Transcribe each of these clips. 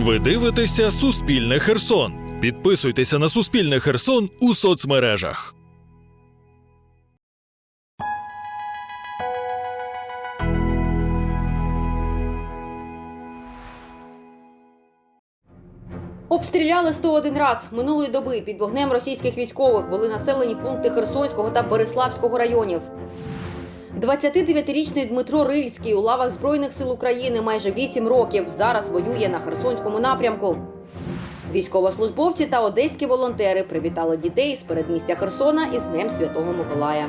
Ви дивитеся Суспільне Херсон. Підписуйтеся на Суспільне Херсон у соцмережах. Обстріляли 101 раз минулої доби під вогнем російських військових були населені пункти Херсонського та Береславського районів. 29-річний Дмитро Рильський у лавах Збройних сил України майже 8 років зараз воює на Херсонському напрямку. Військовослужбовці та одеські волонтери привітали дітей з передмістя Херсона із Днем Святого Миколая.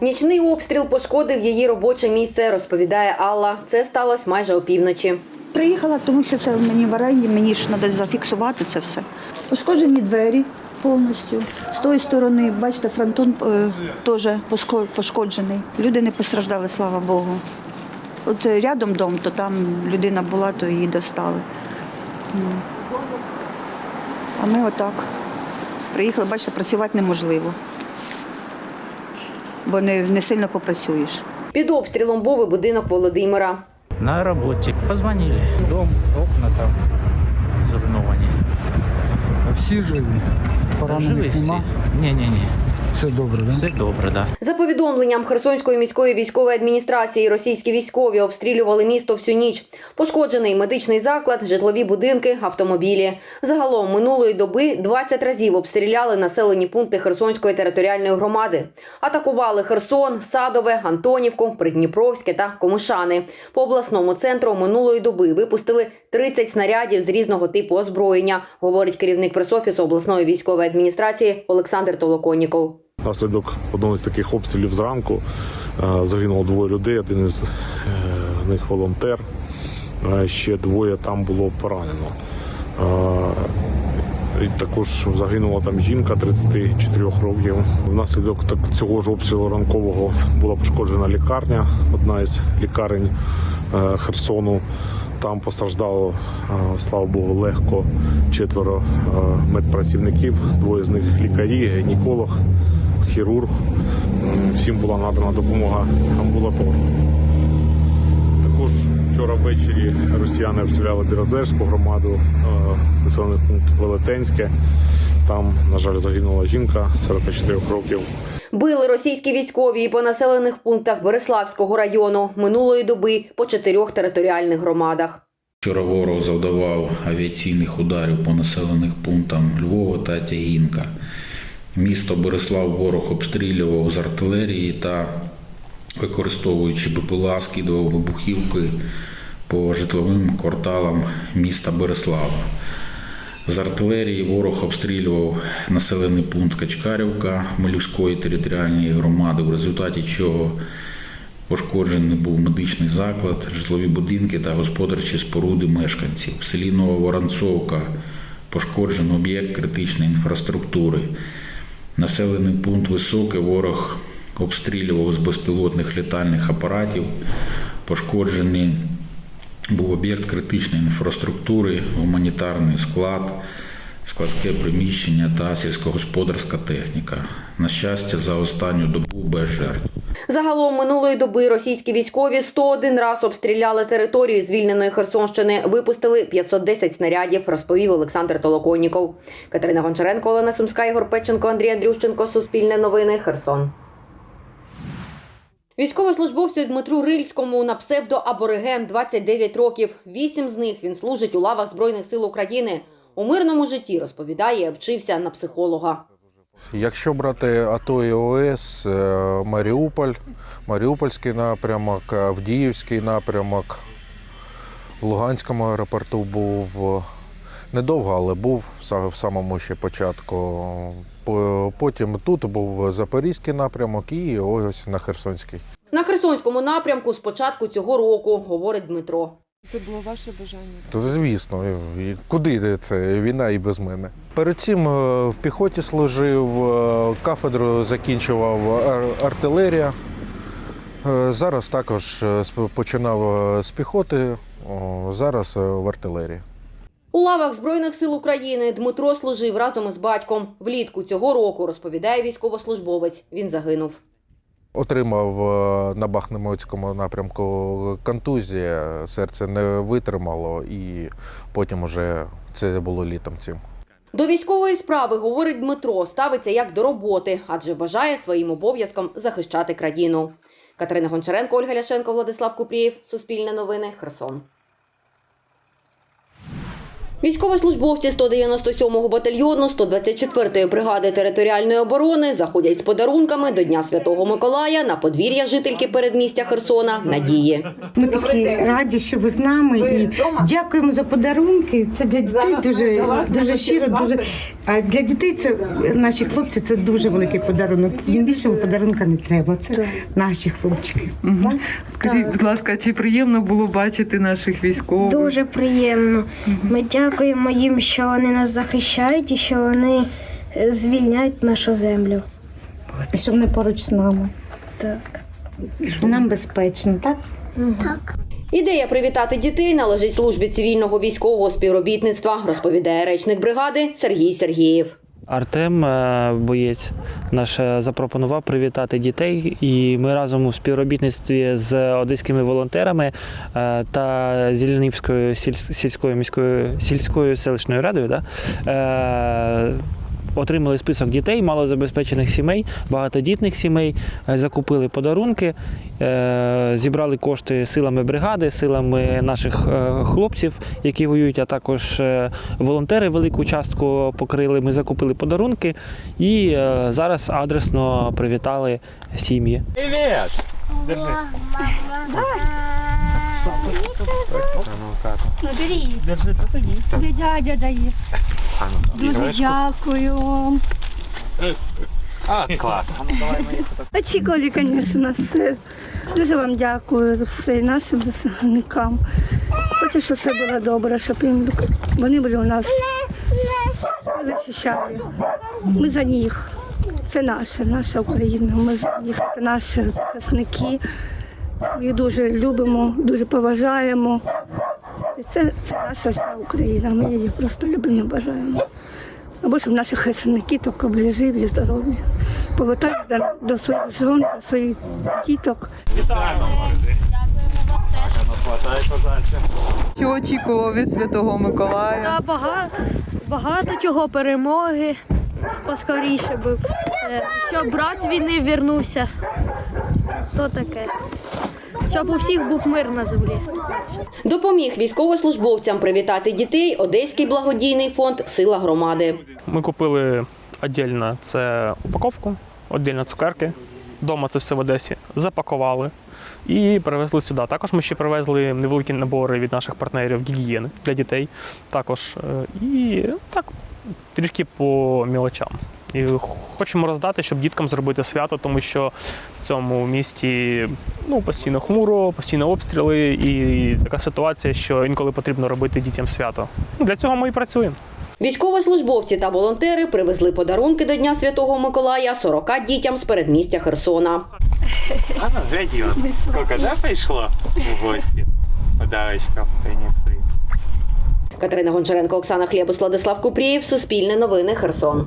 Нічний обстріл пошкодив її робоче місце, розповідає Алла. Це сталося майже опівночі. Приїхала, тому що це мені в оренді, мені ж треба зафіксувати це все. Пошкоджені двері повністю. З тої сторони, бачите, фронтон е, теж пошкоджений. Люди не постраждали, слава Богу. От е, рядом дом, то там людина була, то її достали. А ми отак. Приїхали, бачите, працювати неможливо. Бо не, не сильно попрацюєш. Під обстрілом був і будинок Володимира. На работе. Позвонили. Дом, окна там зруйновані. Всі живі. Поранених нема. Ні-ні-ні. Все добре, да? Все добре, да. За повідомленням Херсонської міської військової адміністрації, російські військові обстрілювали місто всю ніч. Пошкоджений медичний заклад, житлові будинки, автомобілі. Загалом минулої доби 20 разів обстріляли населені пункти Херсонської територіальної громади. Атакували Херсон, Садове, Антонівку, Придніпровське та Комишани. По обласному центру минулої доби випустили 30 снарядів з різного типу озброєння, говорить керівник пресофісу обласної військової адміністрації Олександр Толоконніков. Внаслідок одного з таких обстрілів зранку е, загинуло двоє людей. Один із е, них волонтер. Ще двоє там було поранено. Е, і Також загинула там жінка 34 років. Внаслідок цього ж обстрілу ранкового була пошкоджена лікарня, одна із лікарень Херсону. Там постраждало, слава Богу, легко четверо медпрацівників, двоє з них лікарі, гінеколог, хірург. Всім була надана допомога амбулаторно. Також вчора ввечері росіяни обстріляли Бірозерську громаду, е, населений пункт Велетенське. Там, на жаль, загинула жінка 44 років. Били російські військові і по населених пунктах Береславського району минулої доби по чотирьох територіальних громадах. Вчора ворог завдавав авіаційних ударів по населених пунктам Львова та Тягінка. Місто Береслав ворог обстрілював з артилерії та, використовуючи БПЛА, скидував вибухівки по житловим кварталам міста Береслава. З артилерії ворог обстрілював населений пункт Качкарівка Малівської територіальної громади, в результаті чого Пошкоджений був медичний заклад, житлові будинки та господарчі споруди мешканців. В селі Нова Воронцовка пошкоджено об'єкт критичної інфраструктури. Населений пункт високий, ворог обстрілював з безпілотних літальних апаратів. Пошкоджений був об'єкт критичної інфраструктури, гуманітарний склад, складське приміщення та сільськогосподарська техніка. На щастя, за останню добу без жертв. Загалом минулої доби російські військові 101 раз обстріляли територію звільненої Херсонщини, випустили 510 снарядів, розповів Олександр Толоконніков. Катерина Гончаренко, Олена Сумська, Ігор Печенко, Андрій Андрющенко. Суспільне новини. Херсон. Військовослужбовцю Дмитру Рильському на псевдо Абориген 29 років. Вісім з них він служить у лавах Збройних сил України. У мирному житті розповідає, вчився на психолога. Якщо брати АТО і ОС, е, Маріуполь, Маріупольський напрямок, Авдіївський напрямок, в Луганському аеропорту був е, недовго, але був в самому ще початку. Потім тут був Запорізький напрямок і ось на Херсонський. На Херсонському напрямку з початку цього року, говорить Дмитро. Це було ваше бажання. Та, Звісно, і куди це війна і без мене. Перед цим е, в піхоті служив, е, кафедру закінчував артилерія. Е, Зараз також починав з піхоти, зараз в артилерії. У лавах Збройних сил України Дмитро служив разом із батьком. Влітку цього року, розповідає військовослужбовець, він загинув. Отримав е, на Бахмутському напрямку контузія, серце не витримало, і потім уже це було літом цим. До військової справи, говорить Дмитро, ставиться як до роботи, адже вважає своїм обов'язком захищати країну. Катерина Гончаренко, Ольга Ляшенко, Владислав Купрієв. Суспільне новини. Херсон. Військовослужбовці 197-го батальйону 124-ї бригади територіальної оборони заходять з подарунками до Дня Святого Миколая на подвір'я жительки передмістя Херсона Надії. Ми такі раді, що ви з нами і дякуємо за подарунки. Це для дітей дуже дуже щиро. Дуже а для дітей це наші хлопці. Це дуже великий подарунок. Їм більшого подарунка не треба. Це наші хлопчики. Скажіть, будь ласка, чи приємно було бачити наших військових? Дуже приємно. Ми дякуємо їм, що вони нас захищають і що вони е, звільняють нашу землю. І що вони поруч з нами. Так. Нам безпечно, так? Ідея привітати дітей належить службі цивільного військового співробітництва, розповідає речник бригади Сергій Сергієв. Артем, е, боєць, наш е, запропонував привітати дітей, і ми разом у співробітництві з одеськими волонтерами е, та Зеленівською сільською міською сільською селищною радою да, отримали список дітей, малозабезпечених сімей, багатодітних сімей, е, закупили подарунки, е, зібрали кошти силами бригади, силами наших е, хлопців, які воюють, а також волонтери велику частку покрили. Ми закупили подарунки і зараз адресно привітали сім'ї. Привіт! Держи. Держи, це тобі. Дядя дає. Дуже дякую. А, клас. Очікували, звісно, все. Дуже вам дякую за все і нашим захисникам. Хочу, щоб все було добре, щоб їм вони були у нас захищали. Ми за них. Це наша, наша Україна. Ми за них, це наші захисники. Ми їх дуже любимо, дуже поважаємо. Це, це наша вся Україна. Ми її просто любимо бажаємо. Або щоб наші захисники тільки були живі і здорові. Повертаються до, до своїх жон, до своїх діток. Що очікував від Святого Миколая? Та багато, багато чого перемоги поскоріше би. Е, Щоб брат з війни вернувся. То таке. Щоб у всіх був мир на землі. Допоміг військовослужбовцям привітати дітей Одеський благодійний фонд Сила громади. Ми купили віддільно це упаковку, віддільно цукерки. Дома це все в Одесі запакували і привезли сюди. Також ми ще привезли невеликі набори від наших партнерів гігієни для дітей. Також е, і так трішки по мілочам. І хочемо роздати, щоб діткам зробити свято, тому що в цьому місті ну, постійно хмуро, постійно обстріли і така ситуація, що інколи потрібно робити дітям свято. Для цього ми і працюємо. Військовослужбовці та волонтери привезли подарунки до Дня Святого Миколая 40 дітям з передмістя Херсона. А ну, гляди, вот да, пришло в гости? Подарочков принесли. Катерина Гончаренко, Оксана Хлєбус, Владислав Купрієв, Суспільне новини, Херсон.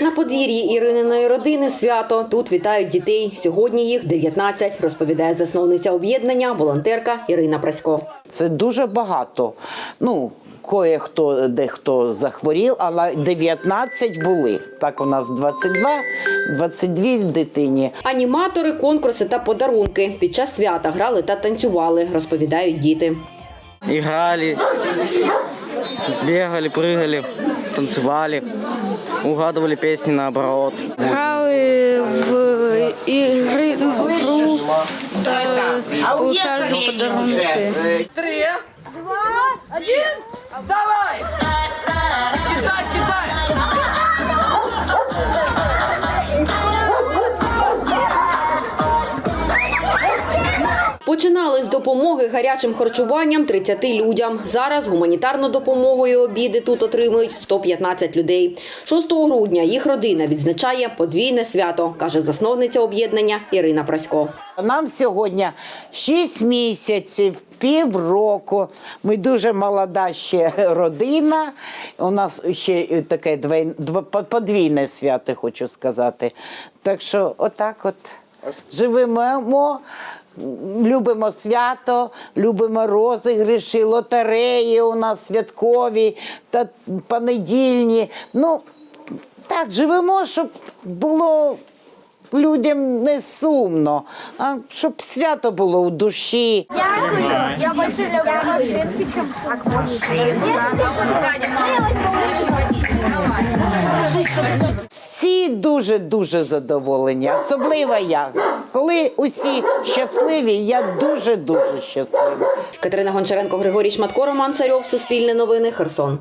На подвір'ї Ірининої родини свято. Тут вітають дітей. Сьогодні їх 19, розповідає засновниця об'єднання, волонтерка Ірина Прасько. Це дуже багато. Ну, кое-хто дехто захворів, але 19 були. Так у нас 22, 22 дитині. Аніматори, конкурси та подарунки. Під час свята грали та танцювали, розповідають діти. Играли, бегали, прыгали, танцевали, угадывали песни наоборот. Играли в ігри в один, давай! получали подарунки. Починали з допомоги гарячим харчуванням 30 людям. Зараз гуманітарну допомогу і обіди тут отримують 115 людей. 6 грудня їх родина відзначає подвійне свято, каже засновниця об'єднання Ірина Прасько. Нам сьогодні 6 місяців, півроку. Ми дуже молода ще родина. У нас ще таке подвійне свято, хочу сказати. Так що, отак от живемо. Любимо свято, любимо розігріші, лотереї у нас святкові та понедільні. Ну, так, живемо, щоб було людям не сумно, а щоб свято було у душі. Дякую. Я більше люблю Всі дуже дуже задоволені, особливо я. Коли усі щасливі, я дуже дуже щаслива. Катерина Гончаренко, Григорій Шматко, Роман Царьов, Суспільне новини, Херсон.